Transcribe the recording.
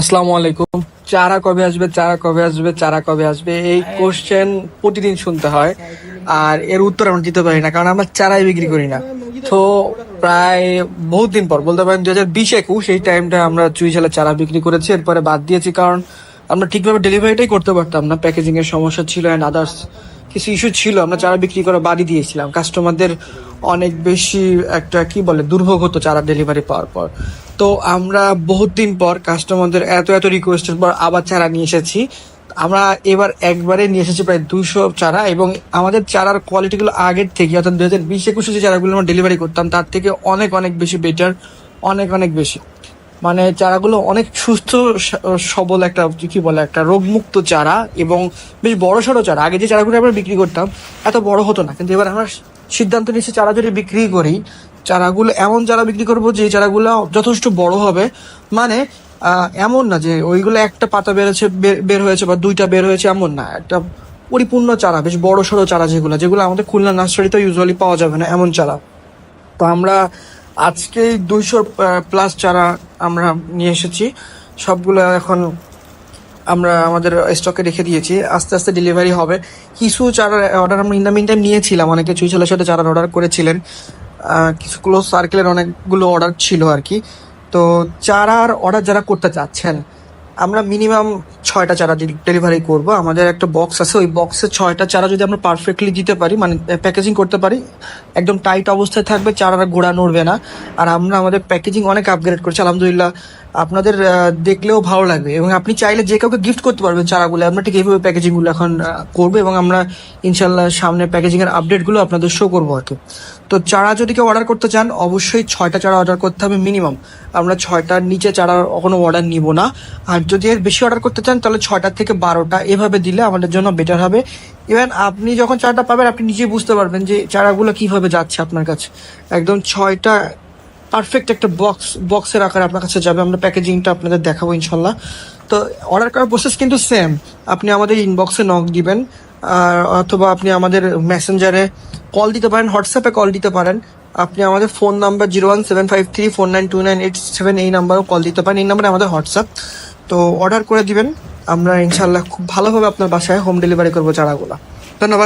আসসালামু আলাইকুম। চারা কবে আসবে, চারা কবে আসবে, চারা কবে আসবে? এই কোশ্চেন প্রতিদিন শুনতে হয়। আর এর উত্তর আমরা দিতে পারি না, কারণ আমরা চারাই বিক্রি করি না। তো প্রায় বহুত দিন পর, বলতে পারেন দু হাজার বিশ একুশ, এই টাইমটা আমরা চুই ঝালের চারা বিক্রি করেছি। এরপরে বাদ দিয়েছি, কারণ আমরা ঠিকভাবে ডেলিভারিটাই করতে পারতাম না। প্যাকেজিং এর সমস্যা ছিল অ্যান্ড আদার্স কিছু ইস্যু ছিল। আমরা চারা বিক্রি করে বাড়ি দিয়েছিলাম। কাস্টমারদের অনেক বেশি একটা, কি বলে, দুর্ভোগ হতো চারা ডেলিভারি পাওয়ার পর। তো আমরা বহুত দিন পর কাস্টমারদের এত এত রিকোয়েস্টের পর আবার চারা নিয়ে এসেছি। আমরা এবার একবারে নিয়ে এসেছি প্রায় দুশো চারা এবং আমাদের চারার কোয়ালিটিগুলো আগের থেকে, অর্থাৎ দু হাজার বিশ, একুশে যে চারাগুলো আমরা ডেলিভারি করতাম, তার থেকে অনেক অনেক বেশি বেটার অনেক অনেক বেশি। মানে চারাগুলো অনেক সুস্থ, সবল একটা, কি বলে, একটা রোগমুক্ত চারা এবং বেশ বড় সড়ো চারা। আগে যে চারাগুলো আমরা বিক্রি করতাম, এত বড় হতো না। কিন্তু এবার আমরা সিদ্ধান্ত নিচ্ছি চারা যদি বিক্রি করি চারাগুলো, এমন চারা বিক্রি করব যে চারাগুলো যথেষ্ট বড় হবে। মানে এমন না যে ওইগুলো একটা পাতা বেরোচ্ছে বের- বের হয়েছে বা দুইটা বের হয়েছে, এমন না। একটা পরিপূর্ণ চারা, বেশ বড় সড়ো চারা যেগুলো যেগুলো আমাদের খুলনা নার্সারিতে ইউজুয়ালি পাওয়া যাবে না, এমন চারা। তো আমরা আজকে দুইশো প্লাস চারা আমরা নিয়ে এসেছি। সবগুলো এখন আমরা আমাদের স্টকে রেখে দিয়েছি। আস্তে আস্তে ডেলিভারি হবে। কিছু চারা অর্ডার আমরা ইন মিন টাইম নিয়েছিলাম, অনেকে চুইছালের সাথে চারা অর্ডার করেছিলেন। কিছু ক্লোজ সার্কেলের অনেকগুলো অর্ডার ছিল আর কি তো চারার অর্ডার যারা করতে চাচ্ছেন, আমরা মিনিমাম ছয়টা চারা ডেলিভারি করব, আমাদের একটা বক্স আছে, ওই বক্সে ছয়টা চারা যদি আমরা পারফেক্টলি দিতে পারি মানে প্যাকেজিং করতে পারি, একদম টাইট অবস্থায় থাকবে চারার গোড়া নড়বে না। আর আমরা আমাদের প্যাকেজিং অনেক আপগ্রেড করছি, আলহামদুলিল্লাহ আপনাদের দেখলেও ভালো লাগবে। এবং আপনি চাইলে যে কাউকে গিফট করতে পারবেন, চারাগুলো। আমরা ঠিক এইভাবে প্যাকেজিংগুলো এখন করব এবং আমরা ইনশাল্লাহ সামনে প্যাকেজিংয়ের আপডেটগুলো আপনাদের শো করব আর কি। তো চারা যদি কেউ অর্ডার করতে চান, অবশ্যই ছয়টা চারা অর্ডার করতে হবে মিনিমাম আমরা ছয়টার নিচে চারা কোনো অর্ডার নিব না। আর যদি এর বেশি অর্ডার করতে চান, তাহলে ছয়টা থেকে বারোটা এভাবে দিলে আমাদের জন্য বেটার হবে। ইভেন আপনি যখন চারাটা পাবেন, আপনি নিজেই বুঝতে পারবেন যে চারাগুলো কীভাবে যাচ্ছে আপনার কাছে। একদম ছয়টা পারফেক্ট একটা বক্স বক্সের আকারে আপনার কাছে যাবে। আমরা প্যাকেজিংটা আপনাদের দেখাবো ইনশাল্লাহ। তো অর্ডার করার প্রসেস কিন্তু সেম আপনি আমাদের ইনবক্সে নক দিবেন, আর অথবা আপনি আমাদের মেসেঞ্জারে কল দিতে পারেন হোয়াটসঅ্যাপে কল দিতে পারেন। আপনি আমাদের phone number zero one seven five three four nine two nine eight seven এই নাম্বারেও কল দিতে পারেন। এই নাম্বারে আমাদের হোয়াটসঅ্যাপ তো অর্ডার করে দিবেন। আমরা ইনশাল্লাহ খুব ভালোভাবে আপনার বাসায় হোম ডেলিভারি করব চারাগুলো।